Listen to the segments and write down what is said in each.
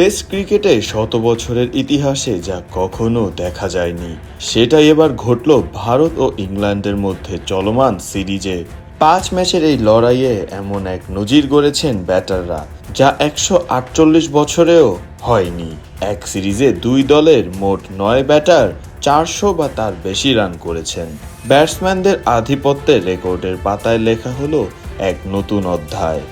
Test ক্রিকেটে শত বছরের ইতিহাসে যা কখনো দেখা যায়নি, সেটাই এবার ঘটল ভারত ও ইংল্যান্ডের মধ্যে চলমান সিরিজে। পাঁচ ম্যাচের এই লড়াইয়ে এমন এক নজির গড়েছেন ব্যাটাররা, যা একশো আটচল্লিশ বছরেও হয়নি। এক সিরিজে দুই দলের মোট নয় ব্যাটার চারশো বা তার বেশি রান করেছেন। ব্যাটসম্যানদের আধিপত্যের রেকর্ডের পাতায় লেখা হলো এক নতুন অধ্যায়।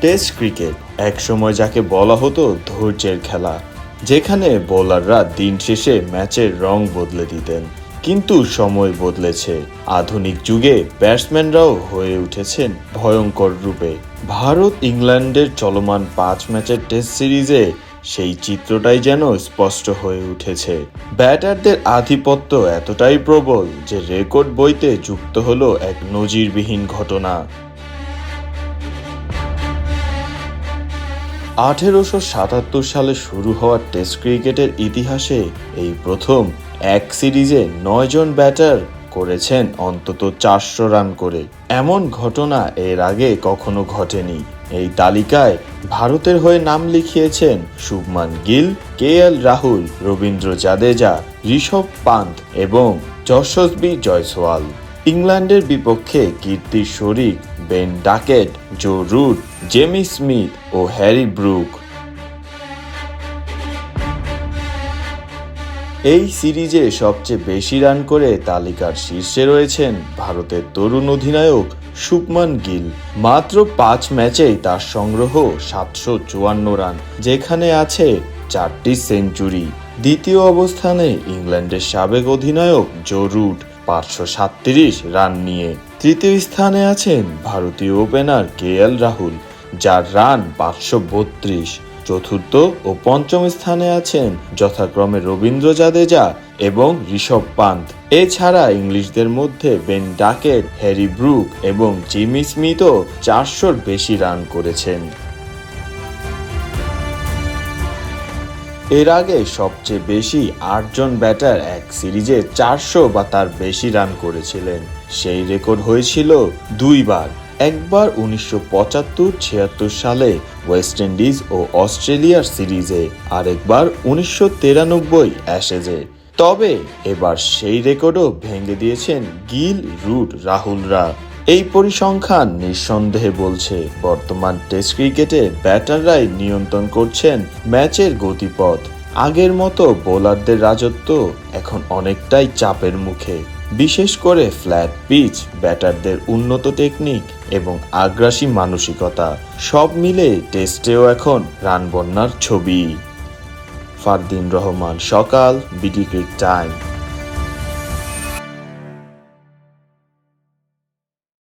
টেস্ট ক্রিকেট একসময় যাকে বলা হতো ধৈর্যের খেলা, যেখানে বোলাররা দিন শেষে ম্যাচের রং বদলে দিতেন। কিন্তু সময় বদলেছে। আধুনিক যুগে ব্যাটসম্যানরাও হয়ে উঠেছেন ভয়ঙ্কর রূপে। ভারত, ইংল্যান্ডের চলমান পাঁচ ম্যাচের টেস্ট সিরিজে সেই চিত্রটাই যেন স্পষ্ট হয়ে উঠেছে। ব্যাটারদের আধিপত্য এতটাই প্রবল যে রেকর্ড বইতে যুক্ত হলো এক নজিরবিহীন ঘটনা। আঠেরোশো সাতাত্তর সালে শুরু হওয়া টেস্ট ক্রিকেটের ইতিহাসে এই প্রথম এক সিরিজে নয়জন ব্যাটার করেছেন অন্তত চারশো রান করে। এমন ঘটনা এর আগে কখনো ঘটেনি। এই তালিকায় ভারতের হয়ে নাম লিখিয়েছেন শুভমান গিল কে এল রাহুল, রবীন্দ্র জাদেজা, ঋষভ পান্ত এবং যশস্বী জয়সওয়াল। ইংল্যান্ডের বিপক্ষে কীর্তি শরিক, Ben Duckett, Joe Root, Jamie Smith ও হ্যারি ব্রুক। এই সিরিজে সবচেয়ে বেশি রান করে তালিকার শীর্ষে রয়েছেন ভারতের তরুণ অধিনায়ক শুভমান গিল। মাত্র পাঁচ ম্যাচেই তার সংগ্রহ সাতশো চুয়ান্ন রান, যেখানে আছে চারটি সেঞ্চুরি। দ্বিতীয় অবস্থানে ইংল্যান্ডের সাবেক অধিনায়ক জো রুট পাঁচশো সাতত্রিশ রান নিয়ে তৃতীয় স্থানে আছেন ভারতীয় ওপেনার কে এল রাহুল, যার রান পাঁচশো বত্রিশ। চতুর্থ ও পঞ্চম স্থানে আছেন যথাক্রমে রবীন্দ্র জাদেজা এবং ঋষভ পান্ত। এছাড়া ইংলিশদের মধ্যে বেন ডাকেট হ্যারি ব্রুক এবং জিমি স্মিথও চারশোর বেশি রান করেছেন। এর আগে সবচেয়ে বেশি আটজন ব্যাটার এক সিরিজে চারশো বা তার বেশি রান করেছিলেন। সেই রেকর্ড হয়েছিল দুইবার। একবার উনিশশো পঁচাত্তর ছিয়াত্তর সালে ওয়েস্ট ইন্ডিজ ও অস্ট্রেলিয়ার সিরিজে, আরেকবার উনিশশো তিরানব্বই অ্যাশেজে। তবে এবার সেই রেকর্ডও ভেঙে দিয়েছেন গিল রুট রাহুলরা। এই পরিসংখ্যান নিঃসন্দেহে বলছে, বর্তমান টেস্ট ক্রিকেটে ব্যাটাররাই নিয়ন্ত্রণ করছেন ম্যাচের গতিপথ। আগের মতো বোলারদের রাজত্ব এখন অনেকটাই চাপের মুখে। বিশেষ করে ফ্ল্যাট পিচ ব্যাটারদের উন্নত টেকনিক এবং আগ্রাসী মানসিকতা, সব মিলে টেস্টেও এখন রান বন্যার ছবি। ফারদিন রহমান, সকাল, বিডি ক্রিক টাইম।